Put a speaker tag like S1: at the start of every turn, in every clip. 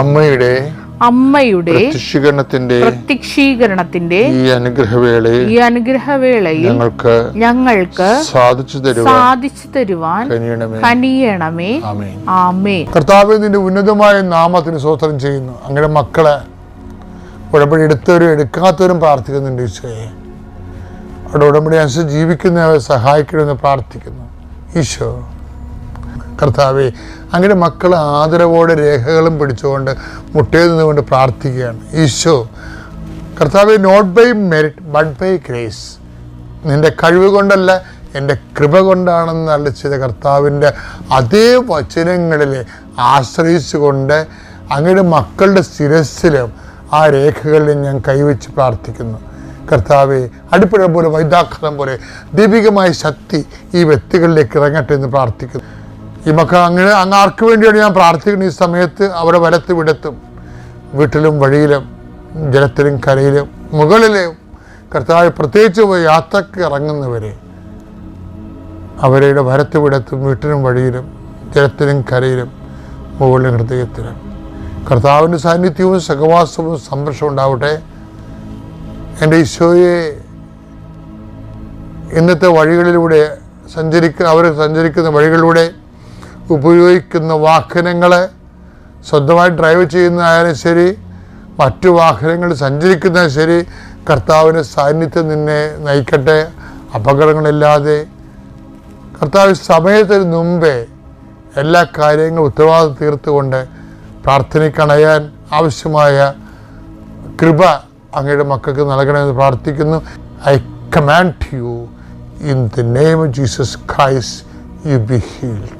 S1: അമ്മയുടെ
S2: അമ്മയുടെ
S1: പ്രത്യക്ഷീകരണത്തിന്റെ
S2: പ്രത്യക്ഷീകരണത്തിന്റെ
S1: ഈ അനുഗ്രഹവേളയിൽ
S2: ഈ അനുഗ്രഹവേളയിൽ
S1: ഞങ്ങൾക്ക്
S2: ഞങ്ങൾക്ക്
S1: സാധിച്ചു തരുവാൻ
S2: സാധിച്ചു തരുവാൻ കനിയണമേ. ആമേ
S1: കർത്താവ് നിന്റെ ഉന്നതമായ നാമത്തിന് സ്വോത്രം ചെയ്യുന്നു. അങ്ങനെ മക്കളെ ഉടമ്പടി എടുത്തവരും എടുക്കാത്തവരും പ്രാർത്ഥിക്കുന്നുണ്ട് ഈശോയെ. അവിടെ ഉടമ്പടി അനുസരിച്ച് ജീവിക്കുന്നവരെ സഹായിക്കണമെന്ന് പ്രാർത്ഥിക്കുന്നു. ഈശോ. കർത്താവെ അങ്ങനെ മക്കൾ ആദരവോടെ രേഖകളും പിടിച്ചുകൊണ്ട് മുട്ടയിൽ നിന്നുകൊണ്ട് പ്രാർത്ഥിക്കുകയാണ്. ഈശോ കർത്താവെ not by merit but by grace നിന്റെ കഴിവ് കൊണ്ടല്ല എന്റെ കൃപ കൊണ്ടാണെന്ന് അളിച്ചത് കർത്താവിന്റെ അതേ വചനങ്ങളിൽ ആശ്രയിച്ചുകൊണ്ട് അങ്ങയുടെ മക്കളുടെ ശിരസിലും ആ രേഖകളിൽ ഞാൻ കൈവച്ച് പ്രാർത്ഥിക്കുന്നു. കർത്താവെ അടുപ്പിഴ പോലെ വൈദാഖലം പോലെ ദീപികമായ ശക്തി ഈ വ്യക്തികളിലേക്ക് ഇറങ്ങട്ടെ എന്ന് പ്രാർത്ഥിക്കുന്നു. ഈ മക്കൾ അങ്ങനെ അങ്ങ് ആർക്ക് വേണ്ടിയാണ് ഞാൻ പ്രാർത്ഥിക്കുന്നത്? ഈ സമയത്ത് അവരെ വലത്ത് വിടത്തും. വീട്ടിലും വഴിയിലും ജലത്തിലും കരയിലും മുകളിലും. കർത്താവ് പ്രത്യേകിച്ച് യാത്രയ്ക്ക് ഇറങ്ങുന്നവരെ അവരുടെ വരത്ത് വിടത്തും വീട്ടിലും വഴിയിലും ജലത്തിലും കരയിലും മുകളിലും ഹൃദയത്തിലും. കർത്താവിന്റെ സാന്നിധ്യവും സഹവാസവും സംരക്ഷവും ഉണ്ടാവട്ടെ. എന്റെ ഈശോയെ ഇന്നത്തെ വഴികളിലൂടെ സഞ്ചരിക്കുന്ന അവർ സഞ്ചരിക്കുന്ന വഴികളിലൂടെ ഉപയോഗിക്കുന്ന വാഹനങ്ങളെ സ്വന്തമായി ഡ്രൈവ് ചെയ്യുന്നതായാലും ശരി മറ്റു വാഹനങ്ങൾ സഞ്ചരിക്കുന്നതും ശരി കർത്താവിന്റെ സാന്നിധ്യം നിന്നെ നയിക്കട്ടെ അപകടങ്ങളില്ലാതെ. കർത്താവ് സമയത്തിന് മുമ്പേ എല്ലാ കാര്യങ്ങളും ഉത്തരവാദിത്വം തീർത്തുകൊണ്ട് പ്രാർത്ഥനയ്ക്കണയാൻ ആവശ്യമായ കൃപ അങ്ങയുടെ മക്കൾക്ക് നൽകണമെന്ന് പ്രാർത്ഥിക്കുന്നു. I command you in the name of Jesus Christ you be healed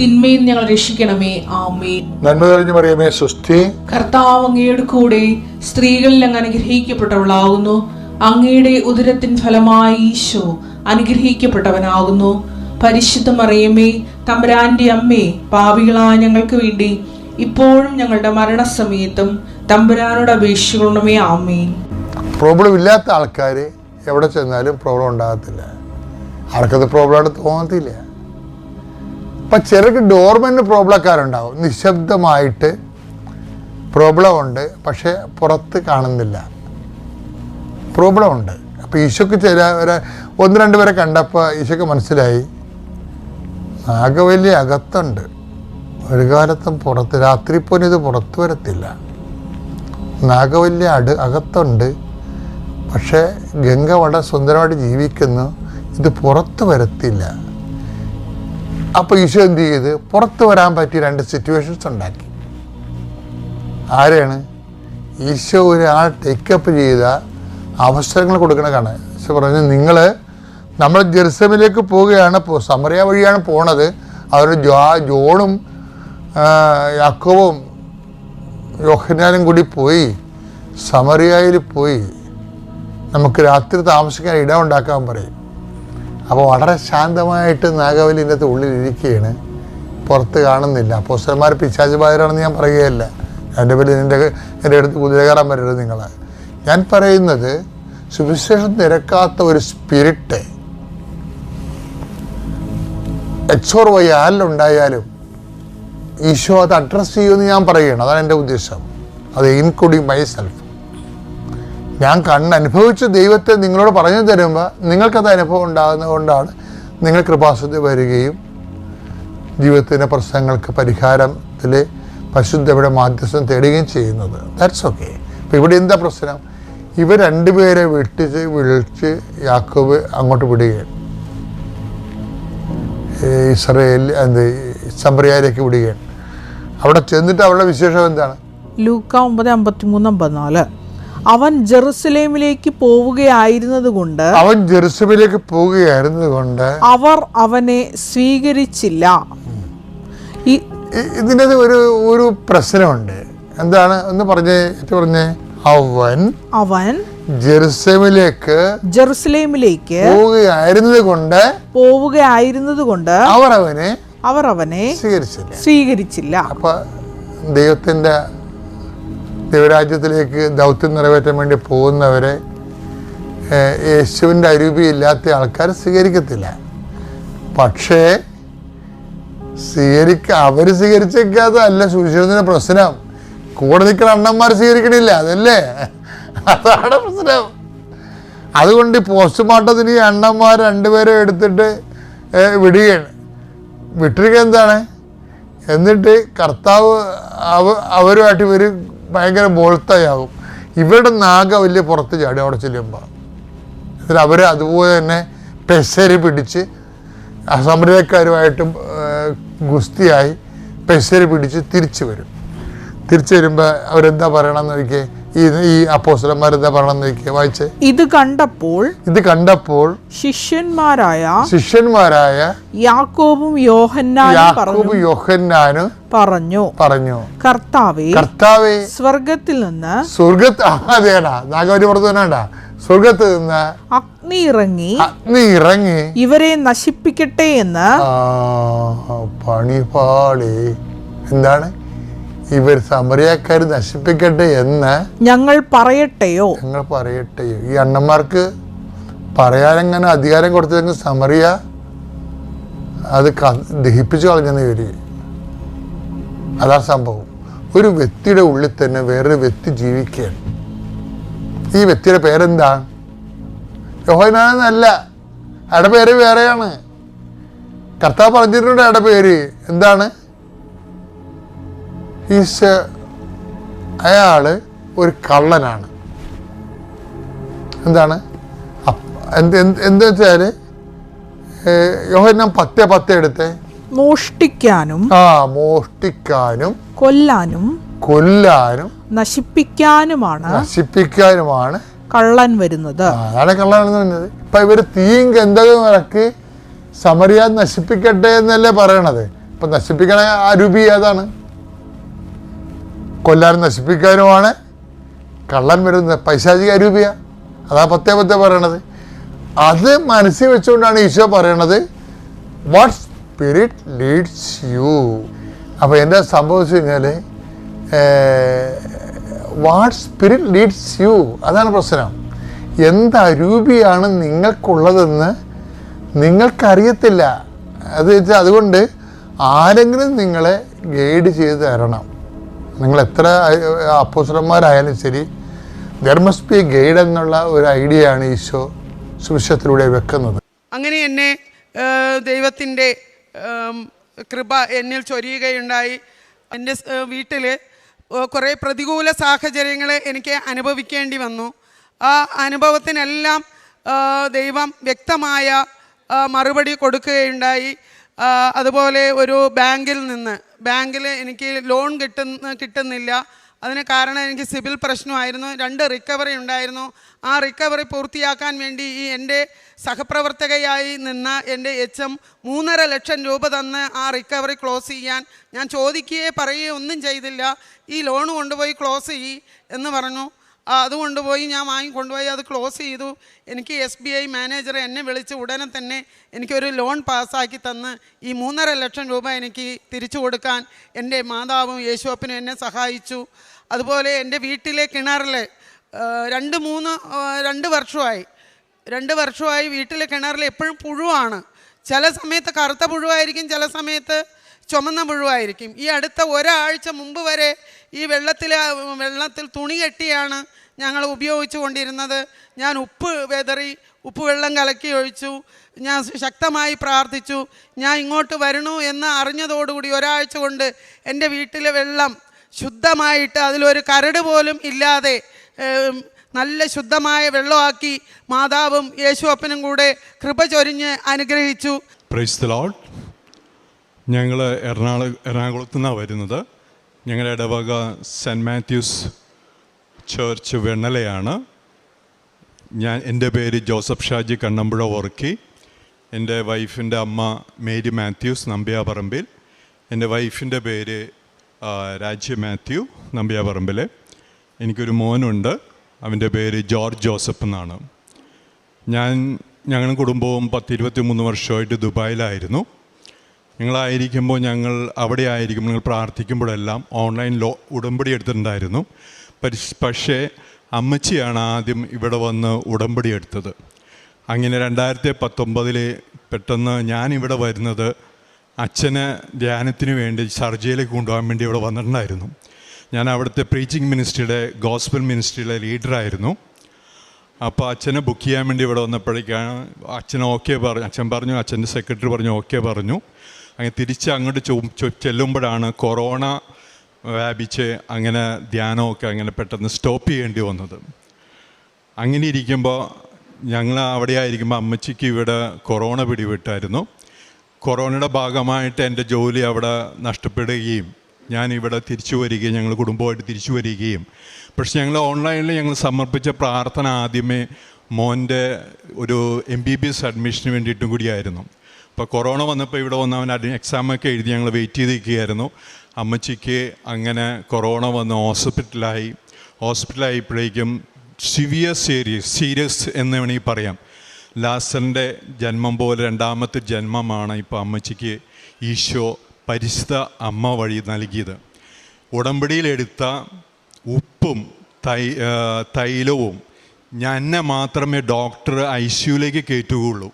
S3: തിന്മയിൽ ഞങ്ങൾ രക്ഷിക്കണമേ. ആമേ
S1: നന്മ തെളിഞ്ഞു പറയുമേ സുസ്ഥി
S3: കർത്താവ് അങ്ങയുടെ കൂടെ സ്ത്രീകളിൽ അങ്ങ് അനുഗ്രഹിക്കപ്പെട്ടവളാകുന്നു. അങ്ങയുടെ ഉദരത്തിൻ ഫലമായി ഈശോ അനുഗ്രഹിക്കപ്പെട്ടവനാകുന്നു. പരിശുദ്ധ മറിയമേ തമ്പുരാന്റെ അമ്മേ പാവികളായ ഞങ്ങൾക്ക് വേണ്ടി ഇപ്പോഴും ഞങ്ങളുടെ മരണസമയത്തും തമ്പുരാനോട് അപേക്ഷിക്കണമേ. ആമേൻ.
S1: പ്രോബ്ലം ഇല്ലാത്ത ആൾക്കാർ എവിടെ ചെന്നാലും പ്രോബ്ലം ഉണ്ടാകത്തില്ല. ആർക്കത് പ്രോബ്ലമായിട്ട് തോന്നത്തില്ല. അപ്പം ചിലർക്ക് ഡോർമെന്റ് പ്രോബ്ലക്കാരുണ്ടാവും. നിശബ്ദമായിട്ട് പ്രോബ്ലം ഉണ്ട് പക്ഷേ പുറത്ത് കാണുന്നില്ല. പ്രോബ്ലം ഉണ്ട് അപ്പോൾ ഈശോക്ക് ചില ഒന്ന് രണ്ട് പേരെ കണ്ടപ്പോൾ ഈശോക്ക് മനസ്സിലായി. നാഗവല്ലി അകത്തുണ്ട്. ഒരു കാലത്തും പുറത്ത് രാത്രി പോലും ഇത് പുറത്ത് വരത്തില്ല. നാഗവല്ലി അട് അകത്തുണ്ട്. പക്ഷേ ഗംഗ വളരെ സുന്ദരമായിട്ട് ജീവിക്കുന്നു. ഇത് പുറത്ത് വരത്തില്ല. അപ്പോൾ ഈശോ എന്ത് ചെയ്ത്? പുറത്ത് വരാൻ പറ്റിയ രണ്ട് സിറ്റുവേഷൻസ് ഉണ്ടാക്കി. ആരെയാണ്? ഈശോ ഒരാൾ ടേക്കപ്പ് ചെയ്ത അവസരങ്ങൾ കൊടുക്കണ കാണാൻ ഈശോ പറഞ്ഞു നിങ്ങൾ നമ്മൾ ജെറുസലമിലേക്ക് പോവുകയാണ്. സമറിയ വഴിയാണ് പോണത്. അവർ ജോണും യാക്കോവും യോഹനാനും കൂടി പോയി. സമറിയായിൽ പോയി. നമുക്ക് രാത്രി താമസിക്കാൻ ഇടം ഉണ്ടാക്കാൻ പറയും. അപ്പോൾ വളരെ ശാന്തമായിട്ട് നാഗവലിന്റെ അകത്ത് ഉള്ളിലിരിക്കുകയാണ്. പുറത്ത് കാണുന്നില്ല. അപ്പോസ്റ്റർമാർ പിശാജ് ബാധരാണെന്ന് ഞാൻ പറയുകയല്ല. എന്റെ പേര് നിന്റെ എന്റെ അടുത്ത് കുതിര കയറാൻ പറ്റരുത് നിങ്ങൾ ഞാൻ പറയുന്നത് സുവിശേഷം നിരക്കാത്ത ഒരു സ്പിരിറ്റ്. എച്ച് ഓർ വൈ ആലുണ്ടായാലും ഈശോ അത് അഡ്രസ്സ് ചെയ്യുമെന്ന് ഞാൻ പറയുകയാണ്. അതാണ് എന്റെ ഉദ്ദേശം. അത് ഇൻക്ലൂഡിങ് മൈ സെൽഫ് ഞാൻ കണ്ണനുഭവിച്ച് ദൈവത്തെ നിങ്ങളോട് പറഞ്ഞു തരുമ്പോൾ നിങ്ങൾക്കത് അനുഭവം ഉണ്ടാകുന്നത് കൊണ്ടാണ് നിങ്ങൾ കൃപാസത്തിൽ വരികയും ജീവിതത്തിന്റെ പ്രശ്നങ്ങൾക്ക് പരിഹാരത്തിൽ പരിശുദ്ധയുടെ മാധ്യസ്ഥം തേടുകയും ചെയ്യുന്നത്. ദാറ്റ്സ് ഓക്കെ ഇപ്പം ഇവിടെ എന്താ പ്രശ്നം? ഇവ രണ്ടുപേരെ വിട്ടിച്ച് വിളിച്ച് യാക്കോബ് അങ്ങോട്ട് വിടുകയാണ്. ഇസ്രയേൽ എന്ത് സംബ്രിയയിലേക്ക് വിടുകയാണ്. അവിടെ ചെന്നിട്ട് അവരുടെ വിശേഷം എന്താണ്?
S4: ലൂക്ക ഒമ്പത് അമ്പത്തി മൂന്ന് അമ്പത്തിനാല്. അവൻ ജെറുസലേമിലേക്ക് പോവുകയായിരുന്നതുകൊണ്ട്
S1: അവൻ ജെറുസലേമിലേക്ക് പോവുകയായിരുന്നതുകൊണ്ട്
S4: അവർ അവനെ സ്വീകരിച്ചില്ല. ഈ
S1: ഒരു ഒരു പ്രശ്നമുണ്ട്. എന്താണ്? എന്ന് പറഞ്ഞേ പറഞ്ഞേ. അവൻ
S4: അവൻ
S1: ജെറുസലേമിലേക്ക്
S4: ജെറുസലേമിലേക്ക്
S1: പോവുകയായിരുന്നത് കൊണ്ട്
S4: പോവുകയായിരുന്നത് കൊണ്ട്
S1: അവർ അവനെ
S4: അവർ അവനെ
S1: സ്വീകരിച്ചില്ല.
S4: സ്വീകരിച്ചില്ല.
S1: അപ്പൊ ദൈവത്തിന്റെ ദൈവരാജ്യത്തിലേക്ക് ദൗത്യം നിറവേറ്റാൻ വേണ്ടി പോകുന്നവരെ യേശുവിന്റെ അരൂപി ഇല്ലാത്ത ആൾക്കാർ സ്വീകരിക്കത്തില്ല. പക്ഷേ സ്വീകരിക്ക അവർ സ്വീകരിച്ചേക്കാത്തതല്ല സുശീലത്തിന്റെ പ്രശ്നം. കൂടെ നിൽക്കുന്ന അണ്ണന്മാർ സ്വീകരിക്കണില്ല അതല്ലേ? അതാണ് പ്രശ്നം. അതുകൊണ്ട് പോസ്റ്റ്മോർട്ടത്തിന് ഈ അണ്ണന്മാർ രണ്ടുപേരെ എടുത്തിട്ട് വിടുകയാണ്. വിട്ടിരിക്കുക എന്താണ്? എന്നിട്ട് കർത്താവ് അവ അവരുമായിട്ട് ഇവർ ഭയങ്കര ബോൾത്തയാകും ഇവരുടെ നാഗ വലിയ പുറത്ത് ചാടി അവിടെ ചെല്ലുമ്പോൾ എന്നിട്ട് അവർ അതുപോലെ തന്നെ പെസരി പിടിച്ച് അസമരക്കാരുമായിട്ടും ഗുസ്തിയായി പെസരി പിടിച്ച് തിരിച്ചു വരും. തിരിച്ചു വരുമ്പോൾ അവരെന്താ പറയണമെന്ന് നോക്കിയേ? ഈ ഈ അപ്പോസ്റ്റലന്മാരെന്താ പറയണമെന്ന് നോക്കിയേ വായിച്ചേ?
S4: ഇത് കണ്ടപ്പോൾ
S1: ഇത് കണ്ടപ്പോൾ
S4: ശിഷ്യന്മാരായ
S1: ശിഷ്യന്മാരായ
S4: യാക്കോബും യോഹന്നാനും
S1: യാക്കൂബ് യോഹന്നാനും
S4: പറഞ്ഞു.
S1: പറഞ്ഞു.
S4: കർത്താവേ
S1: കർത്താവേ.
S4: സ്വർഗത്തിൽ നിന്ന്
S1: സ്വർഗത്ത് അതേടാ നാഗവരി പുറത്തു തന്നെടാ സ്വർഗത്ത് നിന്ന്
S4: അഗ്നി ഇറങ്ങി
S1: അഗ്നി ഇറങ്ങി.
S4: ഇവരെ നശിപ്പിക്കട്ടെ എന്ന്
S1: പണിപാളി. എന്താണ്? ഇവർ സമറിയാക്കാർ നശിപ്പിക്കട്ടെ എന്ന്
S4: ഞങ്ങൾ പറയട്ടെയോ?
S1: ഞങ്ങൾ പറയട്ടെയോ? ഈ അണ്ണന്മാർക്ക് പറയാനെങ്ങനെ അധികാരം കൊടുത്തതെങ്കിൽ സമറിയ അത് ദഹിപ്പിച്ചു കളഞ്ഞെന്ന് ഇവർ അതാ സംഭവം. ഒരു വ്യക്തിയുടെ ഉള്ളിൽ തന്നെ വേറൊരു വ്യക്തി ജീവിക്കുകയാണ്. ഈ വ്യക്തിയുടെ പേരെന്താ? യോഹനാനെന്നല്ല അയാളുടെ പേര് വേറെയാണ്. കർത്താവ് പറഞ്ഞിട്ടുണ്ട് അയാളുടെ പേര്. എന്താണ്? ഈസ് അയാൾ ഒരു കള്ളനാണ്. എന്താണ്? എന്ത് എന്താ വെച്ചാൽ യോഹന്നാൻ പത്തേ പത്തേ എടുത്തേ.
S4: മോഷ്ടിക്കാനും
S1: ആ മോഷ്ടിക്കാനും
S4: കൊല്ലാനും
S1: കൊല്ലാനും
S4: നശിപ്പിക്കാനുമാണ്
S1: നശിപ്പിക്കാനുമാണ്
S4: കള്ളൻ വരുന്നത്.
S1: അതാണ് കള്ളാണെന്ന് പറഞ്ഞത്. ഇപ്പൊ ഇവർ തീയും ഗന്ധകം ഇറക്കി സമരിയ നശിപ്പിക്കട്ടെ എന്നല്ലേ പറയണത്? ഇപ്പൊ നശിപ്പിക്കണ ആ രൂപി ഏതാണ്? കൊല്ലാനും നശിപ്പിക്കാനുമാണ്. കള്ളൻ വരുന്നത് പൈശാചിക അരൂപിയ അതാ പത്തേ പത്തേ പറയണത്. അത് മനസ്സിൽ വെച്ചുകൊണ്ടാണ് ഈശോ പറയണത് വാട്ട് സ്പിരിറ്റ് ലീഡ്സ് യു അപ്പോൾ എന്താ സംഭവിച്ചു കഴിഞ്ഞാൽ വാട്ട് സ്പിരിറ്റ് ലീഡ്സ് യു അതാണ് പ്രശ്നം. എന്ത് അരൂപിയാണ് നിങ്ങൾക്കുള്ളതെന്ന് നിങ്ങൾക്കറിയത്തില്ല. അത് വെച്ചാൽ അതുകൊണ്ട് ആരെങ്കിലും നിങ്ങളെ ഗൈഡ് ചെയ്ത് തരണം. നിങ്ങൾ എത്ര അപ്പോസരന്മാരായാലും ശരി ധർമ്മസ്പി ഗൈഡ് എന്നുള്ള ഒരു ഐഡിയ ആണ് ഈശോ സുവിശേഷത്തിലൂടെ വെക്കുന്നത്.
S5: അങ്ങനെ എന്നെ ദൈവത്തിന്റെ കൃപ എന്നിൽ ചൊരിയുകയുണ്ടായി. എന്റെ വീട്ടിൽ കുറേ പ്രതികൂല സാഹചര്യങ്ങൾ എനിക്ക് അനുഭവിക്കേണ്ടി വന്നു. ആ അനുഭവത്തിനെല്ലാം ദൈവം വ്യക്തമായ മറുപടി കൊടുക്കുകയുണ്ടായി. അതുപോലെ ഒരു ബാങ്കിൽ നിന്ന് ബാങ്കിൽ എനിക്ക് ലോൺ കിട്ടുന്ന കിട്ടുന്നില്ല. അതിന് കാരണം എനിക്ക് സിബിൽ പ്രശ്നമായിരുന്നു. രണ്ട് റിക്കവറി ഉണ്ടായിരുന്നു. ആ റിക്കവറി പൂർത്തിയാക്കാൻ വേണ്ടി ഈ എന്റെ സഹപ്രവർത്തകയായി നിന്ന എന്റെ എച്ച് എം മൂന്നര ലക്ഷം രൂപ തന്ന് ആ റിക്കവറി ക്ലോസ് ചെയ്യാൻ ഞാൻ ചോദിക്കുകയെ പറയുകയോ ഒന്നും ചെയ്തില്ല. ഈ ലോൺ കൊണ്ടുപോയി ക്ലോസ് ചെയ്യ് എന്ന് പറഞ്ഞു. അത് കൊണ്ടുപോയി ഞാൻ വാങ്ങി കൊണ്ടുപോയി അത് ക്ലോസ് ചെയ്തു. എനിക്ക് എസ് ബി ഐ മാനേജർ എന്നെ വിളിച്ച് ഉടനെ തന്നെ എനിക്കൊരു ലോൺ പാസ്സാക്കി തന്ന്. ഈ മൂന്നര ലക്ഷം രൂപ എനിക്ക് തിരിച്ചു കൊടുക്കാൻ എന്റെ മാതാവും യേശുവപ്പനും എന്നെ സഹായിച്ചു. അതുപോലെ എന്റെ വീട്ടിലെ കിണറിൽ രണ്ട് മൂന്ന് രണ്ട് വർഷമായി. രണ്ട് വർഷമായി വീട്ടിലെ കിണറിൽ എപ്പോഴും പുഴുവാണ്. ചില സമയത്ത് കറുത്ത പുഴുവായിരിക്കും ചില സമയത്ത് ചുമന്ന മുഴുവായിരിക്കും. ഈ അടുത്ത ഒരാഴ്ച മുമ്പ് വരെ ഈ വെള്ളത്തിൽ വെള്ളത്തിൽ തുണി കെട്ടിയാണ് ഞങ്ങൾ ഉപയോഗിച്ചു കൊണ്ടിരുന്നത്. ഞാൻ ഉപ്പ് വെതറി ഉപ്പ് വെള്ളം കലക്കി ഒഴിച്ചു. ഞാൻ ശക്തമായി പ്രാർത്ഥിച്ചു. ഞാൻ ഇങ്ങോട്ട് വരണു എന്ന് അറിഞ്ഞതോടുകൂടി ഒരാഴ്ച കൊണ്ട് എന്റെ വീട്ടിലെ വെള്ളം ശുദ്ധമായിട്ട് അതിലൊരു കരട് പോലും ഇല്ലാതെ നല്ല ശുദ്ധമായ വെള്ളമാക്കി മാതാവും യേശുവപ്പനും കൂടെ കൃപ ചൊരിഞ്ഞ് അനുഗ്രഹിച്ചു.
S6: ഞങ്ങൾ എറണാകുള എറണാകുളത്ത് നിന്നാണ് വരുന്നത്. ഞങ്ങളുടെ ഇടവക സെന്റ് മാത്യൂസ് ചേർച്ച് വെണ്ണലയാണ്. ഞാൻ എന്റെ പേര് ജോസഫ് ഷാജി കണ്ണമ്പുഴ വർക്കി എന്റെ വൈഫിന്റെ അമ്മ മേരി മാത്യൂസ് നമ്പ്യാപറമ്പിൽ. എന്റെ വൈഫിന്റെ പേര് രാജ്യ മാത്യു നമ്പ്യാപറമ്പിൽ എനിക്കൊരു മോനുണ്ട് അവന്റെ പേര് ജോർജ് ജോസഫ് എന്നാണ്. ഞാൻ ഞങ്ങളും കുടുംബവും പത്തിരുപത്തി മൂന്ന് വർഷമായിട്ട് ദുബായിലായിരുന്നു. ഞങ്ങളായിരിക്കുമ്പോൾ ഞങ്ങൾ അവിടെ ആയിരിക്കും നിങ്ങൾ പ്രാർത്ഥിക്കുമ്പോഴെല്ലാം ഓൺലൈൻ ലോ ഉടമ്പടി എടുത്തിട്ടുണ്ടായിരുന്നു. പക്ഷേ അമ്മച്ചിയാണ് ആദ്യം ഇവിടെ വന്ന് ഉടമ്പടി എടുത്തത്. അങ്ങനെ രണ്ടായിരത്തി പത്തൊമ്പതിൽ പെട്ടെന്ന് ഞാൻ ഇവിടെ വരുന്നത് അച്ഛന് ധ്യാനത്തിന് വേണ്ടി സർജയിലേക്ക് കൊണ്ടുപോകാൻ വേണ്ടി ഇവിടെ വന്നിട്ടുണ്ടായിരുന്നു. ഞാൻ അവിടുത്തെ പ്രീച്ചിങ് മിനിസ്ട്രിയുടെ ഗോസ്ബൽ മിനിസ്ട്രിയുടെ ലീഡറായിരുന്നു. അപ്പോൾ അച്ഛനെ ബുക്ക് ചെയ്യാൻ വേണ്ടി ഇവിടെ വന്നപ്പോഴേക്കാണ് അച്ഛൻ ഓക്കെ പറഞ്ഞു അച്ഛൻ പറഞ്ഞു അച്ഛന്റെ സെക്രട്ടറി പറഞ്ഞു ഓക്കെ പറഞ്ഞു. അങ്ങനെ തിരിച്ച് അങ്ങോട്ട് ചെല്ലുമ്പോഴാണ് കൊറോണ വ്യാപിച്ച് അങ്ങനെ ധ്യാനമൊക്കെ അങ്ങനെ പെട്ടെന്ന് സ്റ്റോപ്പ് ചെയ്യേണ്ടി വന്നത്. അങ്ങനെ ഇരിക്കുമ്പോൾ ഞങ്ങൾ അവിടെ ആയിരിക്കുമ്പോൾ അമ്മച്ചിക്ക് ഇവിടെ കൊറോണ പിടിവിട്ടായിരുന്നു. കൊറോണയുടെ ഭാഗമായിട്ട് എന്റെ ജോലി അവിടെ നഷ്ടപ്പെടുകയും ഞാൻ ഇവിടെ തിരിച്ചു വരികയും ഞങ്ങൾ കുടുംബമായിട്ട് തിരിച്ചു വരികയും. പക്ഷെ ഞങ്ങൾ ഓൺലൈനിൽ ഞങ്ങൾ സമർപ്പിച്ച പ്രാർത്ഥന ആദ്യമേ മോന്റെ ഒരു എം ബി ബി എസ് അഡ്മിഷന് വേണ്ടിയിട്ടും കൂടിയായിരുന്നു. അപ്പോൾ കൊറോണ വന്നപ്പോൾ ഇവിടെ വന്ന് അവൻ അഡ്മി എക്സാമൊക്കെ എഴുതി ഞങ്ങൾ വെയിറ്റ് ചെയ്തിരിക്കുകയായിരുന്നു. അമ്മച്ചിക്ക് അങ്ങനെ കൊറോണ വന്ന് ഹോസ്പിറ്റലായി ഹോസ്പിറ്റലായപ്പോഴേക്കും സിവിയർ സീരിയസ് സീരിയസ് എന്ന് വേണമെങ്കിൽ പറയാം. ലാസറിന്റെ ജന്മം പോലെ രണ്ടാമത്തെ ജന്മമാണ് ഇപ്പോൾ അമ്മച്ചിക്ക് ഈശോ പരിശുദ്ധ അമ്മ വഴി നൽകിയത്. ഉടമ്പടിയിലെടുത്ത ഉപ്പും തൈ തൈലവും എന്നെ മാത്രമേ ഡോക്ടർ ഐ സിയുലേക്ക് കയറ്റുകയുള്ളൂ.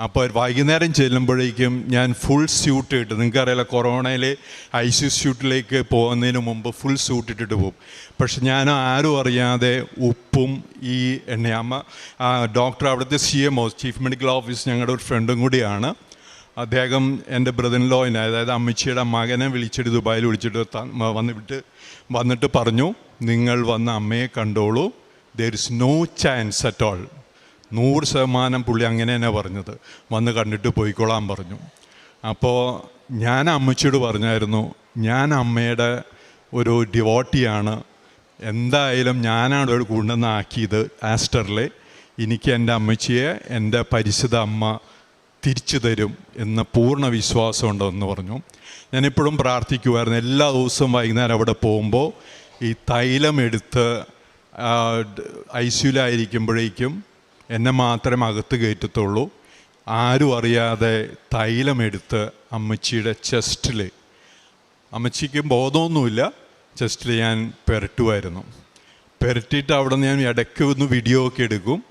S6: അപ്പോൾ വൈകുന്നേരം ചെല്ലുമ്പോഴേക്കും ഞാൻ ഫുൾ സ്യൂട്ട് ഇട്ട് നിങ്ങൾക്കറിയാലോ കൊറോണയിൽ ഐ സി സ്യൂട്ടിലേക്ക് പോകുന്നതിന് മുമ്പ് ഫുൾ സ്യൂട്ട് ഇട്ടിട്ട് പോകും. പക്ഷെ ഞാൻ ആരും അറിയാതെ ഉപ്പും ഈ എണ്ണ അമ്മ ആ, ഡോക്ടർ അവിടുത്തെ C M O chief medical office ഞങ്ങളുടെ ഒരു ഫ്രണ്ടും കൂടിയാണ്. അദ്ദേഹം എന്റെ ബ്രദർ ബ്രദറിൻലോയിനെ അതായത് അമ്മച്ചിയുടെ മകനെ വിളിച്ചിട്ട് ദുബായിൽ വിളിച്ചിട്ട് വന്നിട്ട് വന്നിട്ട് പറഞ്ഞു നിങ്ങൾ വന്ന് അമ്മയെ കണ്ടോളൂ. There is no chance at all നൂറ് ശതമാനം പുള്ളി അങ്ങനെ തന്നെ പറഞ്ഞത്. വന്ന് കണ്ടിട്ട് പോയിക്കോളാൻ പറഞ്ഞു. അപ്പോൾ ഞാൻ അമ്മച്ചിയോട് പറഞ്ഞായിരുന്നു ഞാൻ അമ്മയുടെ ഒരു ഡിവോട്ടിയാണ്. എന്തായാലും ഞാനാണ് ഒരു കൊണ്ടുവന്നാക്കിയത് ആസ്റ്ററിൽ എനിക്ക് എന്റെ അമ്മച്ചിയെ എന്റെ പരിശുദ്ധ അമ്മ തിരിച്ചു തരും എന്ന പൂർണ വിശ്വാസമുണ്ടെന്ന് പറഞ്ഞു. ഞാനിപ്പോഴും പ്രാർത്ഥിക്കുമായിരുന്നു എല്ലാ ദിവസവും വൈകുന്നേരം അവിടെ പോകുമ്പോൾ ഈ തൈലം എടുത്ത് ഐ സിയുലായിരിക്കുമ്പോഴേക്കും എന്നെ മാത്രമേ അകത്ത് കയറ്റത്തുള്ളൂ. ആരും അറിയാതെ തൈലമെടുത്ത് അമ്മച്ചിയുടെ ചെസ്റ്റിൽ അമ്മച്ചിക്ക് ബോധമൊന്നുമില്ല. ചെസ്റ്റിൽ ഞാൻ പുരട്ടുമായിരുന്നു പുരട്ടിയിട്ട് അവിടെ നിന്ന് ഞാൻ ഇടയ്ക്ക് ഒന്ന് വീഡിയോ ഒക്കെ എടുക്കും.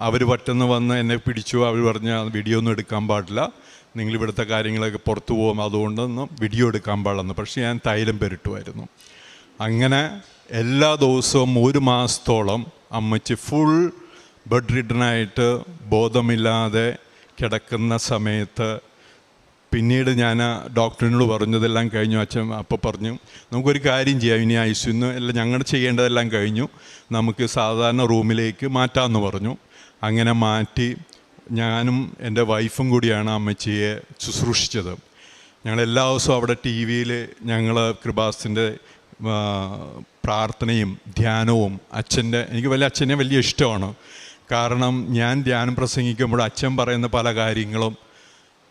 S6: അവർ പെട്ടെന്ന് വന്ന് എന്നെ പിടിച്ചു. അവർ പറഞ്ഞ വീഡിയോ ഒന്നും എടുക്കാൻ പാടില്ല. നിങ്ങൾ ഇവിടുത്തെ കാര്യങ്ങളൊക്കെ പുറത്തു പോകും. അതുകൊണ്ടൊന്നും വീഡിയോ എടുക്കാൻ പാടില്ലെന്ന്. പക്ഷേ ഞാൻ തൈലം പുരട്ടുമായിരുന്നു അങ്ങനെ എല്ലാ ദിവസവും ഒരു മാസത്തോളം അമ്മച്ചി ഫുൾ ബെഡ് റിഡനായിട്ട് ബോധമില്ലാതെ കിടക്കുന്ന സമയത്ത് പിന്നീട് ഞാൻ ഡോക്ടറിനോട് പറഞ്ഞതെല്ലാം കഴിഞ്ഞു അച്ഛൻ അപ്പോൾ പറഞ്ഞു നമുക്കൊരു കാര്യം ചെയ്യാം ഇനി ഐ ഐസിന്ന് എല്ലാം ഞങ്ങൾ ചെയ്യേണ്ടതെല്ലാം കഴിഞ്ഞു നമുക്ക് സാധാരണ റൂമിലേക്ക് മാറ്റാമെന്ന് പറഞ്ഞു. അങ്ങനെ മാറ്റി ഞാനും എന്റെ വൈഫും കൂടിയാണ് അമ്മച്ചിയെ ശുശ്രൂഷിച്ചത്. ഞങ്ങൾ എല്ലാ ദിവസവും അവിടെ ടി വിയിൽ ഞങ്ങൾ കൃപാസിന്റെ പ്രാർത്ഥനയും ധ്യാനവും അച്ഛന്റെ എനിക്ക് വലിയ അച്ഛനെ വലിയ ഇഷ്ടമാണ്. കാരണം ഞാൻ ധ്യാനം പ്രസംഗിക്കുമ്പോൾ അച്ഛൻ പറയുന്ന പല കാര്യങ്ങളും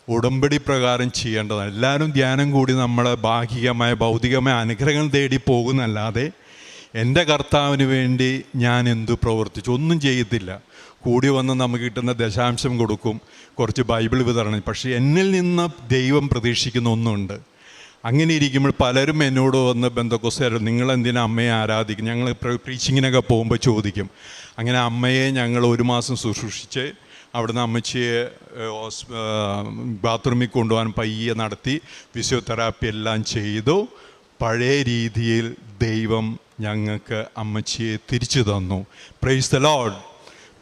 S6: ഉടമ്പടി പ്രകാരം ചെയ്യേണ്ടതാണ്. എല്ലാവരും ധ്യാനം കൂടി നമ്മൾ ഭാഗികമായ ഭൗതികമായ അനുഗ്രഹങ്ങൾ തേടി പോകുന്നല്ലാതെ എന്റെ കർത്താവിന് വേണ്ടി ഞാൻ എന്തു പ്രവർത്തിച്ചു? ഒന്നും ചെയ്യത്തില്ല. കൂടി വന്ന് നമുക്ക് കിട്ടുന്ന ദശാംശം കൊടുക്കും. കുറച്ച് ബൈബിൾ വിതരണം. പക്ഷേ എന്നിൽ നിന്ന് ദൈവം പ്രതീക്ഷിക്കുന്ന ഒന്നുണ്ട്. അങ്ങനെ ഇരിക്കുമ്പോൾ പലരും എന്നോട് വന്ന് ബന്ധക്കോസുകാർ നിങ്ങൾ എന്തിനാ അമ്മയെ ആരാധിക്കും? ഞങ്ങൾ പ്രീച്ചിങ്ങിനൊക്കെ പോകുമ്പോൾ ചോദിക്കും. അങ്ങനെ അമ്മയെ ഞങ്ങൾ ഒരു മാസം ശുശ്രൂഷിച്ച് അവിടുന്ന് അമ്മച്ചിയെ ബാത്റൂമിൽ കൊണ്ടുപോകാൻ പയ്യെ നടത്തി ഫിസിയോതെറാപ്പി എല്ലാം ചെയ്തു. പഴയ രീതിയിൽ ദൈവം ഞങ്ങൾക്ക് അമ്മച്ചിയെ തിരിച്ചു തന്നു. Praise the Lord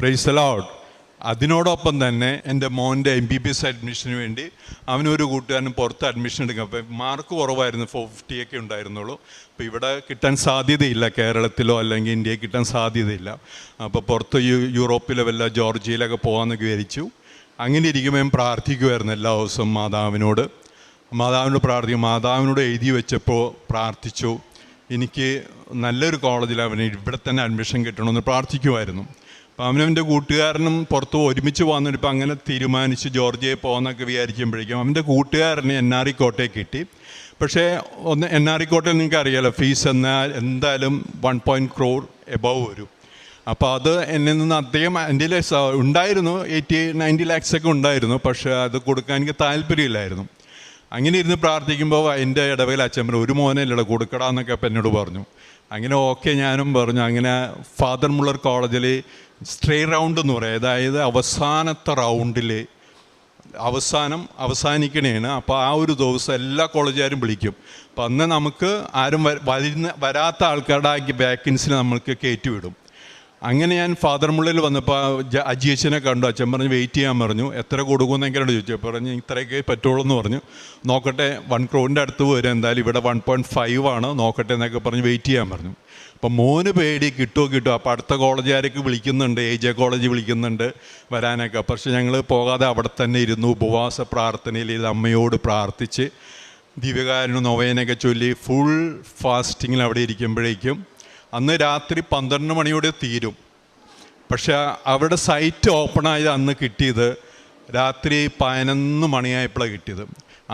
S6: praise the Lord അതിനോടൊപ്പം തന്നെ എന്റെ മോന്റെ എം ബി ബി എസ് അഡ്മിഷന് വേണ്ടി അവനൊരു കൂട്ടുകാരൻ പുറത്ത് അഡ്മിഷൻ എടുക്കുക അപ്പോൾ മാർക്ക് കുറവായിരുന്നു ഫോർ ഫിഫ്റ്റി ഒക്കെ ഉണ്ടായിരുന്നുള്ളൂ. അപ്പോൾ ഇവിടെ കിട്ടാൻ സാധ്യതയില്ല കേരളത്തിലോ അല്ലെങ്കിൽ ഇന്ത്യയിൽ കിട്ടാൻ സാധ്യതയില്ല. അപ്പോൾ പുറത്ത് യു- യൂറോപ്പിലോ വല്ല ജോർജിയയിലൊക്കെ പോകാമെന്ന് വിചാരിച്ചു. അങ്ങനെ ഇരിക്കുമ്പോൾ ഞാൻ പ്രാർത്ഥിക്കുമായിരുന്നു എല്ലാ ദിവസവും മാതാവിനോട്. മാതാവിനോട് പ്രാർത്ഥിക്കും മാതാവിനോട് എഴുതി വെച്ചപ്പോൾ പ്രാർത്ഥിച്ചു. എനിക്ക് നല്ലൊരു കോളേജിൽ അവന് ഇവിടെ തന്നെ അഡ്മിഷൻ കിട്ടണമെന്ന് പ്രാർത്ഥിക്കുമായിരുന്നു അപ്പോൾ അവനവന്റെ കൂട്ടുകാരനും പുറത്ത് ഒരുമിച്ച് പോകുന്നുണ്ട് ഇപ്പം അങ്ങനെ തീരുമാനിച്ച് ജോർജിയെ പോകുന്നൊക്കെ വിചാരിക്കുമ്പോഴേക്കും അവന്റെ കൂട്ടുകാരനെ എൻ ആർ ഇ കോട്ടയെ കിട്ടി. പക്ഷേ ഒന്ന് എൻ ആർ ഇ കോട്ടയിൽ നിങ്ങൾക്ക് അറിയാലോ ഫീസ് എന്നാൽ എന്തായാലും വൺ പോയിന്റ് ക്രോർ എബവ് വരും. അപ്പോൾ അത് എന്നിൽ നിന്ന് അദ്ദേഹം എന്റെ ഉണ്ടായിരുന്നു എയ്റ്റി നയന്റി ലാക്സൊക്കെ ഉണ്ടായിരുന്നു പക്ഷേ അത് കൊടുക്കാൻ എനിക്ക് താല്പര്യമില്ലായിരുന്നു. അങ്ങനെ ഇരുന്ന് പ്രാർത്ഥിക്കുമ്പോൾ എന്റെ ഇടവേൽ അച്ഛൻ പറഞ്ഞു ഒരു മോനല്ലേ കൊടുക്കടാന്നൊക്കെ അപ്പം എന്നോട് പറഞ്ഞു. അങ്ങനെ ഓക്കെ ഞാനും പറഞ്ഞു. അങ്ങനെ ഫാദർ മുള്ളർ കോളേജിൽ സ്ട്രേ റൗണ്ട് എന്ന് പറയാം. അതായത് അവസാനത്തെ റൗണ്ടിൽ അവസാനം അവസാനിക്കണേണ്. അപ്പോൾ ആ ഒരു ദിവസം എല്ലാ കോളേജുകാരും വിളിക്കും. അപ്പം അന്ന് നമുക്ക് ആരും വരുന്ന വരാത്ത ആൾക്കാരുടെ ആ വാക്കൻസിനെ നമ്മൾക്ക് കയറ്റിവിടും അങ്ങനെ ഞാൻ ഫാദർ മുള്ളിൽ വന്നപ്പോൾ അജി അച്ഛനെ കണ്ടു. അച്ഛൻ പറഞ്ഞ് വെയിറ്റ് ചെയ്യാൻ പറഞ്ഞു. എത്ര കൊടുക്കുമെന്ന് എങ്ങനെയാണ് ചോദിച്ചു പറഞ്ഞ് ഇത്രയൊക്കെ പറ്റുള്ളൂ എന്ന് പറഞ്ഞു. നോക്കട്ടെ വൺ ക്രോറിന്റെ അടുത്ത് വരും. എന്തായാലും ഇവിടെ വൺ പോയിന്റ് ഫൈവ് ആണ്. നോക്കട്ടെ എന്നൊക്കെ പറഞ്ഞ് വെയിറ്റ് ചെയ്യാൻ പറഞ്ഞു. അപ്പം മോന് പേടി കിട്ടുമോ കിട്ടുമോ അപ്പോൾ അടുത്ത കോളേജുകാരൊക്കെ വിളിക്കുന്നുണ്ട് എ ജെ കോളേജ് വിളിക്കുന്നുണ്ട് വരാനൊക്കെ. പക്ഷെ ഞങ്ങൾ പോകാതെ അവിടെ തന്നെ ഇരുന്നു ഉപവാസ പ്രാർത്ഥനയിൽ ഇത് അമ്മയോട് പ്രാർത്ഥിച്ച് ദിവ്യകാരനും നൊവേനൊക്കെ ചൊല്ലി ഫുൾ ഫാസ്റ്റിങ്ങിൽ അവിടെ ഇരിക്കുമ്പോഴേക്കും അന്ന് രാത്രി പന്ത്രണ്ട് മണിയോടെ തീരും. പക്ഷെ അവിടെ സൈറ്റ് ഓപ്പണായത് അന്ന് കിട്ടിയത് രാത്രി പതിനൊന്ന് മണിയായപ്പോഴാണ് കിട്ടിയത്.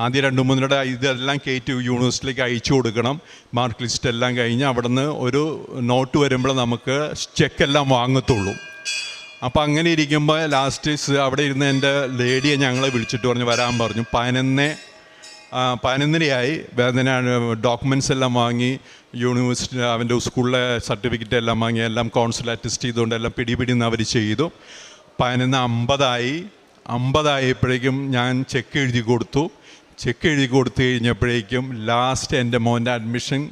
S6: ആദ്യം രണ്ട് മൂന്നിലൂടെ ഇതെല്ലാം കയറ്റി യൂണിവേഴ്സിറ്റിയിലേക്ക് അയച്ചു കൊടുക്കണം. മാർക്ക് ലിസ്റ്റ് എല്ലാം കഴിഞ്ഞ് അവിടെ നിന്ന് ഒരു നോട്ട് വരുമ്പോൾ നമുക്ക് ചെക്കെല്ലാം വാങ്ങത്തുള്ളൂ. അപ്പോൾ അങ്ങനെ ഇരിക്കുമ്പോൾ ലാസ്റ്റ് അവിടെ ഇരുന്ന് എന്റെ ലേഡിയെ ഞങ്ങളെ വിളിച്ചിട്ട് പറഞ്ഞു വരാൻ പറഞ്ഞു. പതിനൊന്ന് പതിനൊന്നരയായി. വേദന ഡോക്യുമെന്റ്സ് എല്ലാം വാങ്ങി യൂണിവേഴ്സിറ്റി അവന്റെ സ്കൂളിലെ സർട്ടിഫിക്കറ്റ് എല്ലാം വാങ്ങി എല്ലാം കൗൺസിൽ അറ്റസ്റ്റ് ചെയ്തുകൊണ്ട് എല്ലാം പിടിപിടിന്ന് അവർ ചെയ്തു. പതിനൊന്ന് അമ്പതായി. അമ്പതായപ്പോഴേക്കും ഞാൻ ചെക്ക് എഴുതി കൊടുത്തു. ചെക്ക് എഴുതി കൊടുത്തു കഴിഞ്ഞപ്പോഴേക്കും ലാസ്റ്റ് എന്റെ മോന്റെ അഡ്മിഷൻ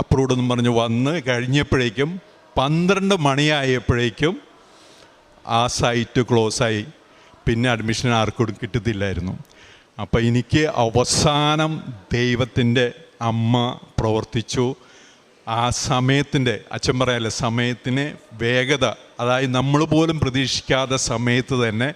S6: അപ്രൂവ്ഡ് എന്ന് പറഞ്ഞ് വന്ന് കഴിഞ്ഞപ്പോഴേക്കും പന്ത്രണ്ട് മണിയായപ്പോഴേക്കും ആ സൈറ്റ് ക്ലോസായി പിന്നെ അഡ്മിഷൻ ആർക്കും കിട്ടത്തില്ലായിരുന്നു. അപ്പോൾ എനിക്ക് അവസാനം ദൈവത്തിന്റെ അമ്മ പ്രവർത്തിച്ചു. ആ സമയത്തിന്റെ അച്ഛൻ പറയാല്ലേ സമയത്തിന് വേഗത അതായത് നമ്മൾ പോലും പ്രതീക്ഷിക്കാത്ത സമയത്ത് തന്നെ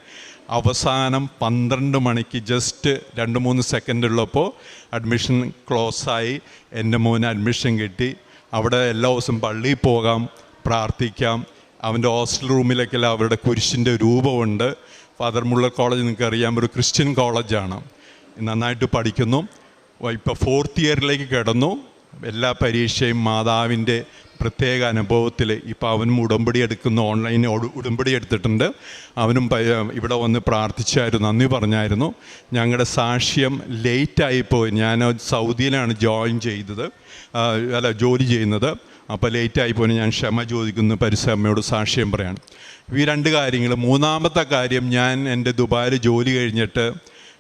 S6: അവസാനം പന്ത്രണ്ട് മണിക്ക് ജസ്റ്റ് രണ്ട് മൂന്ന് സെക്കൻഡ് ഉള്ളപ്പോൾ അഡ്മിഷൻ ക്ലോസായി എന്റെ മോന് അഡ്മിഷൻ കിട്ടി. അവിടെ എല്ലാ ദിവസവും പള്ളിയിൽ പോകാം പ്രാർത്ഥിക്കാം. അവന്റെ ഹോസ്റ്റൽ റൂമിലേക്കെല്ലാം അവരുടെ കുരിശിന്റെ രൂപമുണ്ട്. ഫാദർ മുള്ളർ കോളേജ് നിങ്ങൾക്ക് അറിയാം ഒരു ക്രിസ്ത്യൻ കോളേജാണ് നന്നായിട്ട് പഠിക്കുന്നു. ഇപ്പോൾ ഫോർത്ത് ഇയറിലേക്ക് കിടന്നു. എല്ലാ പരീക്ഷയും മാതാവിന്റെ പ്രത്യേക അനുഭവത്തിൽ ഇപ്പോൾ അവനും ഉടമ്പടി എടുക്കുന്ന ഓൺലൈൻ ഉടമ്പടി എടുത്തിട്ടുണ്ട്. അവനും ഇവിടെ വന്ന് പ്രാർത്ഥിച്ചായിരുന്നു നന്ദി പറഞ്ഞായിരുന്നു. ഞങ്ങളുടെ സാക്ഷ്യം ലേറ്റായിപ്പോയി. ഞാൻ സൗദിയിലാണ് ജോയിൻ ചെയ്തത്. അല്ല ജോലി ചെയ്യുന്നത്. അപ്പോൾ ലേറ്റായിപ്പോയി. ഞാൻ ക്ഷമ ചോദിക്കുന്നു പരിസമ്മയോട് സാക്ഷ്യം പറയാണ്. ഈ രണ്ട് കാര്യങ്ങൾ. മൂന്നാമത്തെ കാര്യം ഞാൻ എന്റെ ദുബായിൽ ജോലി കഴിഞ്ഞിട്ട്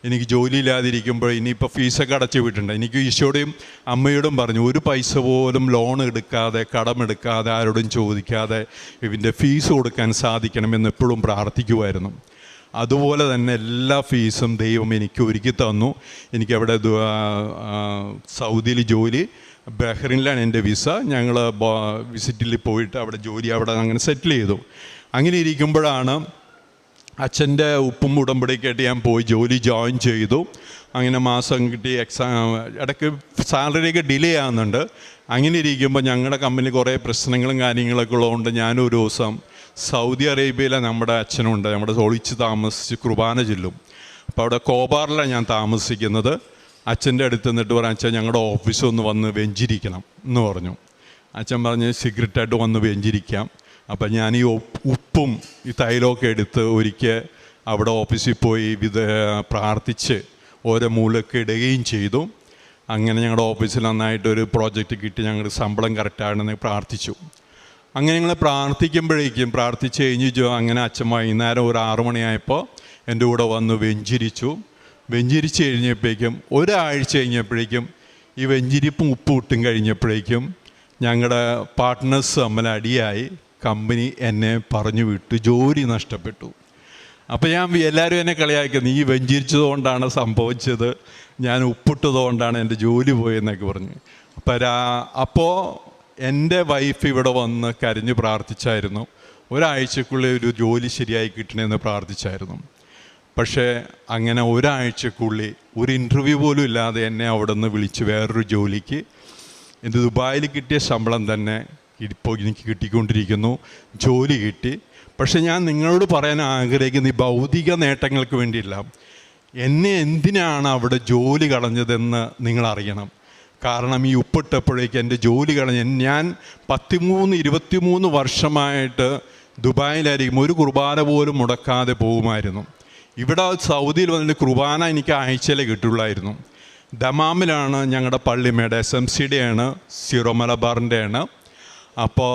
S6: എനിക്ക് ജോലിയില്ലാതിരിക്കുമ്പോൾ ഇനിയിപ്പോൾ ഫീസൊക്കെ അടച്ചു വിട്ടിട്ടുണ്ട്. എനിക്ക് ഈശോയുടെയും അമ്മയോടും പറഞ്ഞു ഒരു പൈസ പോലും ലോൺ എടുക്കാതെ കടമെടുക്കാതെ ആരോടും ചോദിക്കാതെ ഇതിന്റെ ഫീസ് കൊടുക്കാൻ സാധിക്കണമെന്ന് എപ്പോഴും പ്രാർത്ഥിക്കുമായിരുന്നു അതുപോലെ തന്നെ എല്ലാ ഫീസും ദൈവം എനിക്ക് ഒരുക്കി തന്നു. എനിക്കവിടെ സൗദിയിൽ ജോലി ബഹ്റിനിലാണ് എന്റെ വിസ. ഞങ്ങൾ വിസിറ്റിൽ പോയിട്ട് അവിടെ ജോലി അവിടെ അങ്ങനെ സെറ്റിൽ ചെയ്തു. അങ്ങനെ ഇരിക്കുമ്പോഴാണ് അച്ഛന്റെ ഉപ്പും ഉടമ്പടിക്കായിട്ട് ഞാൻ പോയി ജോലി ജോയിൻ ചെയ്തു. അങ്ങനെ മാസം കിട്ടി എക്സാം ഇടയ്ക്ക് സാലറിയൊക്കെ ഡിലേ ആകുന്നുണ്ട് അങ്ങനെ ഇരിക്കുമ്പോൾ ഞങ്ങളുടെ കമ്പനി കുറേ പ്രശ്നങ്ങളും കാര്യങ്ങളൊക്കെ ഉള്ളതുകൊണ്ട് ഞാനൊരു ദിവസം സൗദി അറേബ്യയിലെ നമ്മുടെ അച്ഛനുണ്ട്. നമ്മുടെ ഒളിച്ച് താമസിച്ച് കുർബാന ചെല്ലും. അപ്പോൾ അവിടെ കോബാറിലാണ് ഞാൻ താമസിക്കുന്നത്. അച്ഛന്റെ അടുത്ത് നിന്നിട്ട് പറഞ്ഞു അച്ഛൻ ഞങ്ങളുടെ ഓഫീസിൽ ഒന്ന് വന്ന് വെഞ്ചിരിക്കണം എന്ന് പറഞ്ഞു. അച്ഛൻ പറഞ്ഞ് സിഗരറ്റായിട്ട് വന്ന് വെഞ്ചിരിക്കാം. അപ്പം ഞാൻ ഈ ഉപ്പും ഈ തൈലമൊക്കെ എടുത്ത് ഒരിക്കൽ അവിടെ ഓഫീസിൽ പോയി വിത പ്രാർത്ഥിച്ച് ഓരോ മൂലൊക്കെ ഇടുകയും ചെയ്തു. അങ്ങനെ ഞങ്ങളുടെ ഓഫീസിൽ നന്നായിട്ടൊരു പ്രോജക്റ്റ് കിട്ടി ഞങ്ങൾക്ക് ശമ്പളം കറക്റ്റാണെന്ന് പ്രാർത്ഥിച്ചു. അങ്ങനെ ഞങ്ങൾ പ്രാർത്ഥിക്കുമ്പോഴേക്കും പ്രാർത്ഥിച്ച് കഴിഞ്ഞ് അങ്ങനെ അച്ഛൻ വൈകുന്നേരം ഒരു ആറു മണിയായപ്പോൾ എന്റെ കൂടെ വന്ന് വെഞ്ചിരിച്ചു. വെഞ്ചിരിച്ച് കഴിഞ്ഞപ്പോഴേക്കും ഒരാഴ്ച കഴിഞ്ഞപ്പോഴേക്കും ഈ വെഞ്ചിരിപ്പും ഉപ്പും ഇട്ടും കഴിഞ്ഞപ്പോഴേക്കും ഞങ്ങളുടെ പാർട്ട്നേഴ്സ് തമ്മിൽ അടിയായി. കമ്പനി എന്നെ പറഞ്ഞു വിട്ടു ജോലി നഷ്ടപ്പെട്ടു. അപ്പോൾ ഞാൻ എല്ലാവരും എന്നെ കളിയാക്കുന്നത് നീ വെഞ്ചിരിച്ചതുകൊണ്ടാണ് സംഭവിച്ചത്. ഞാൻ ഉപ്പിട്ടതുകൊണ്ടാണ് എന്റെ ജോലി പോയെന്നൊക്കെ പറഞ്ഞു. അപ്പോൾ രാ അപ്പോൾ എന്റെ വൈഫ് ഇവിടെ വന്ന് കരഞ്ഞ് പ്രാർത്ഥിച്ചായിരുന്നു. ഒരാഴ്ചക്കുള്ളിൽ ഒരു ജോലി ശരിയായി കിട്ടണമെന്ന് പ്രാർത്ഥിച്ചായിരുന്നു. പക്ഷേ അങ്ങനെ ഒരാഴ്ചക്കുള്ളിൽ ഒരു ഇന്റർവ്യൂ പോലും ഇല്ലാതെ എന്നെ അവിടെ നിന്ന് വിളിച്ച് വേറൊരു ജോലിക്ക്. എന്റെ ദുബായിൽ കിട്ടിയ ശമ്പളം തന്നെ ഇപ്പോൾ എനിക്ക് കിട്ടിക്കൊണ്ടിരിക്കുന്നു. ജോലി കിട്ടി. പക്ഷെ ഞാൻ നിങ്ങളോട് പറയാൻ ആഗ്രഹിക്കുന്ന ഈ ഭൗതിക നേട്ടങ്ങൾക്ക് വേണ്ടിയില്ല. എന്നെ എന്തിനാണ് അവിടെ ജോലി കളഞ്ഞതെന്ന് നിങ്ങളറിയണം കാരണം ഈ ഉപ്പിട്ടപ്പോഴേക്ക് എന്റെ ജോലി കളഞ്ഞ് ഞാൻ പത്തിമൂന്ന് ഇരുപത്തിമൂന്ന് വർഷമായിട്ട് ദുബായിലായിരിക്കും. ഒരു കുർബാന പോലും മുടക്കാതെ പോകുമായിരുന്നു. ഇവിടെ സൗദിയിൽ വന്നിട്ട് കുർബാന എനിക്ക് ആഴ്ചയിലേ കിട്ടുള്ളായിരുന്നു. ദമാമിലാണ് ഞങ്ങളുടെ പള്ളിമേടെ എസ് എം സിയുടെയാണ് സീറോ മലബാറിന്റെ ആണ് അപ്പോൾ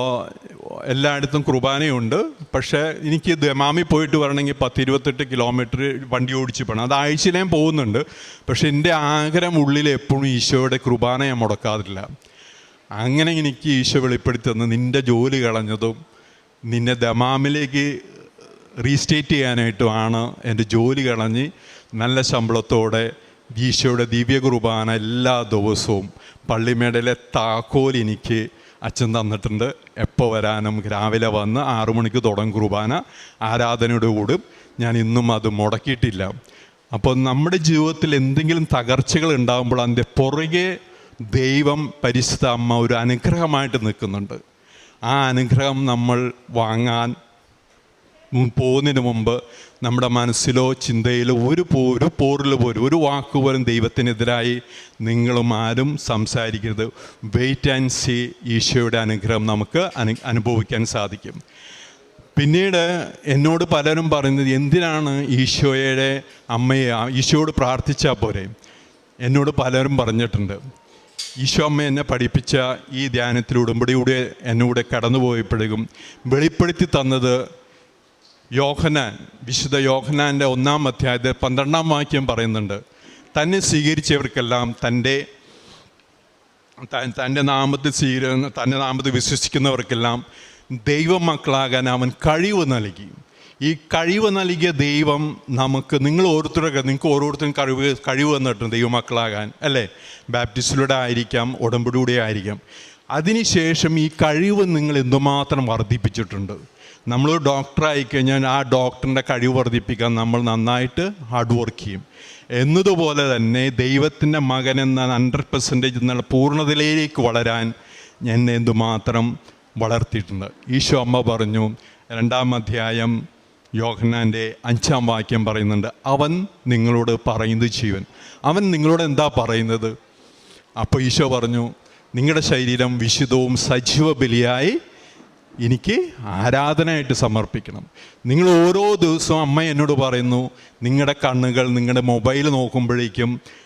S6: എല്ലായിടത്തും കുർബാനയുണ്ട്. പക്ഷേ എനിക്ക് ദമാമി പോയിട്ട് വരണമെങ്കിൽ പത്ത് ഇരുപത്തെട്ട് കിലോമീറ്റർ വണ്ടി ഓടിച്ച് പോകണം അത് ആഴ്ചയിലേയും പോകുന്നുണ്ട്. പക്ഷേ എന്റെ ആഗ്രഹം ഉള്ളിൽ എപ്പോഴും ഈശോയുടെ കുർബാന ഞാൻ മുടക്കാറില്ല. അങ്ങനെ എനിക്ക് ഈശോ വെളിപ്പെടുത്തി തന്ന് നിന്റെ ജോലി കളഞ്ഞതും നിന്നെ ദമാമിലേക്ക് റീസ്റ്റേറ്റ് ചെയ്യാനായിട്ടുമാണ് എന്റെ ജോലി കളഞ്ഞ് നല്ല ശമ്പളത്തോടെ ഈശോയുടെ ദിവ്യ കുർബാന എല്ലാ ദിവസവും പള്ളിമേടയിലെ താക്കോൽ എനിക്ക് അച്ഛൻ തന്നിട്ടുണ്ട്. എപ്പോൾ വരാനും രാവിലെ വന്ന് ആറു മണിക്ക് തുടങ്ങും കുർബാന. ആരാധനയുടെ കൂടും ഞാൻ ഇന്നും അത് മുടക്കിയിട്ടില്ല. അപ്പോൾ നമ്മുടെ ജീവിതത്തിൽ എന്തെങ്കിലും തകർച്ചകൾ ഉണ്ടാകുമ്പോൾ അതിന്റെ പുറകെ ദൈവം പരിശുദ്ധ അമ്മ ഒരു അനുഗ്രഹമായിട്ട് നിൽക്കുന്നുണ്ട്. ആ അനുഗ്രഹം നമ്മൾ വാങ്ങാൻ പോകുന്നതിന് മുമ്പ് നമ്മുടെ മനസ്സിലോ ചിന്തയിലോ ഒരു പോ ഒരു പോറിൽ പോലും ഒരു വാക്ക് പോലും ദൈവത്തിനെതിരായി നിങ്ങളും ആരും സംസാരിക്കരുത്. വെയിറ്റ് ആൻഡ് സീ ഈശോയുടെ അനുഗ്രഹം നമുക്ക് അനു അനുഭവിക്കാൻ സാധിക്കും. പിന്നീട് എന്നോട് പലരും പറയുന്നത് എന്തിനാണ് ഈശോയുടെ അമ്മയെ ഈശോയോട് പ്രാർത്ഥിച്ചാൽ പോരെ? എന്നോട് പലരും പറഞ്ഞിട്ടുണ്ട്. ഈശോ അമ്മ എന്നെ പഠിപ്പിച്ച ഈ ധ്യാനത്തിൽ ഉടമ്പടിയുടെ എന്നൂടെ കടന്നുപോയപ്പോഴേക്കും വെളിപ്പെടുത്തി തന്നത് യോഹനാൻ വിശുദ്ധ യോഹനാന്റെ ഒന്നാം അധ്യായത്തിൽ പന്ത്രണ്ടാം വാക്യം പറയുന്നുണ്ട് തന്നെ സ്വീകരിച്ചവർക്കെല്ലാം തന്റെ തന്റെ നാമത്തിൽ സ്വീകരി തന്റെ നാമത്തിൽ വിശ്വസിക്കുന്നവർക്കെല്ലാം ദൈവമക്കളാകാൻ അവൻ കഴിവ് നൽകി. ഈ കഴിവ് നൽകിയ ദൈവം നമുക്ക് നിങ്ങൾ ഓരോരുത്തരൊക്കെ നിങ്ങൾക്ക് ഓരോരുത്തരും കഴിവ് കഴിവ് തന്നിട്ടുണ്ട് ദൈവമക്കളാകാൻ അല്ലേ? ബാപ്റ്റിസ്റ്റിലൂടെ ആയിരിക്കാം ഉടമ്പടിയുടെ ആയിരിക്കാം. അതിനുശേഷം ഈ കഴിവ് നിങ്ങൾ എന്തുമാത്രം വർദ്ധിപ്പിച്ചിട്ടുണ്ട്? നമ്മൾ ഡോക്ടറായി കഴിഞ്ഞാൽ ആ ഡോക്ടറിന്റെ കഴിവ് വർദ്ധിപ്പിക്കാൻ നമ്മൾ നന്നായിട്ട് ഹാർഡ് വർക്ക് ചെയ്യും. എന്നതുപോലെ തന്നെ ദൈവത്തിന്റെ മകൻ എന്ന ഹൺഡ്രഡ് പെർസെന്റേജ് എന്നുള്ള പൂർണതയിലേക്ക് വളരാൻ എന്നെ എന്തുമാത്രം വളർത്തിയിട്ടുണ്ട്. ഈശോ അമ്മ പറഞ്ഞു രണ്ടാം അധ്യായം യോഹന്നാന്റെ അഞ്ചാം വാക്യം പറയുന്നുണ്ട് അവൻ നിങ്ങളോട് പറയുന്നത് ജീവൻ. അവൻ നിങ്ങളോട് എന്താ പറയുന്നത്? അപ്പോൾ ഈശോ പറഞ്ഞു നിങ്ങളുടെ ശരീരം വിശുദ്ധവും സജീവ ബലിയായി എനിക്ക് ആരാധനയായിട്ട് സമർപ്പിക്കണം. നിങ്ങൾ ഓരോ ദിവസവും അമ്മ എന്നോട് പറയുന്നു നിങ്ങളുടെ കണ്ണുകൾ നിങ്ങളുടെ മൊബൈൽ നോക്കുമ്പോഴേക്കും